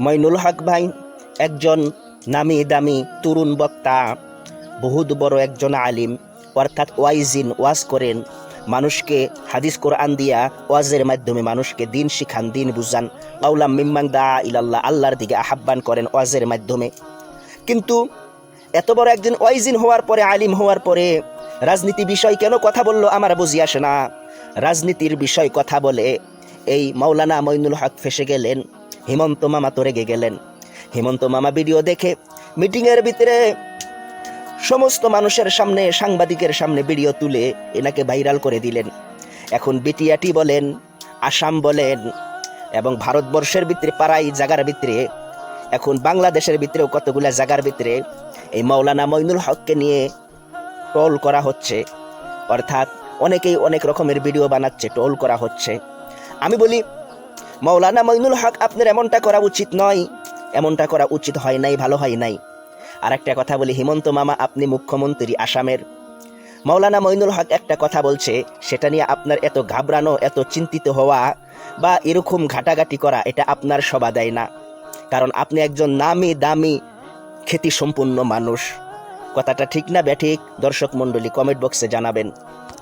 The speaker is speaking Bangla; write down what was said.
মইনুল হক ভাই, একজন নামি দামি তরুণ বক্তা, বহুত বড় একজন আলিম। অর্থাৎ ওয়াইজিন, ওয়াজ করেন। মানুষকে হাদিস কোরআন দিয়া ওয়াজের মাধ্যমে মানুষকে দিন শিখান, দিন বুঝান। কাউলাম মিম্মাং দা ইলাল্লাহ, আল্লাহর দিকে আহ্বান করেন ওয়াজের মাধ্যমে। কিন্তু এত বড় একজন ওয়াইজিন হওয়ার পরে, আলিম হওয়ার পরে রাজনীতি বিষয় কেন কথা বলল আমার বুঝি আসে না। রাজনীতির বিষয় কথা বলে এই মাওলানা মইনুল হক ফেসে গেলেন। হিমন্ত মামা তো রেগে গেলেন। হেমন্ত মামা ভিডিও দেখে মিটিংয়ের ভিতরে সমস্ত মানুষের সামনে, সাংবাদিকের সামনে ভিডিও তুলে এনাকে ভাইরাল করে দিলেন। এখন বিটিআটি বলেন, আসাম বলেন এবং ভারতবর্ষের ভিতরে, পাড়াই জাগার ভিতরে, এখন বাংলাদেশের ভিতরেও কতগুলা জাগার ভিতরে এই মৌলানা মইনুল হককে নিয়ে ট্রোল করা হচ্ছে। অর্থাৎ অনেকেই অনেক রকমের ভিডিও বানাচ্ছে, ট্রোল করা হচ্ছে। আমি বলি মৌলানা মইনুল হক, আপনার এমনটা করা উচিত নয়। এমনটা করা উচিত হয় নাই, ভালো হয় নাই। আর একটা কথা বলি, হিমন্ত মামা, আপনি মুখ্যমন্ত্রী আসামের। মৌলানা মইনুল হক একটা কথা বলছে, সেটা নিয়ে আপনার এত ঘাবড়ানো, এত চিন্তিত হওয়া বা এরকম ঘাটাঘাটি করা, এটা আপনার সবা দেয় না। কারণ আপনি একজন নামি দামি খ্যাতি সম্পন্ন মানুষ। কথাটা ঠিক না, ব্যাঠিক? দর্শক মণ্ডলী কমেন্ট বক্সে জানাবেন।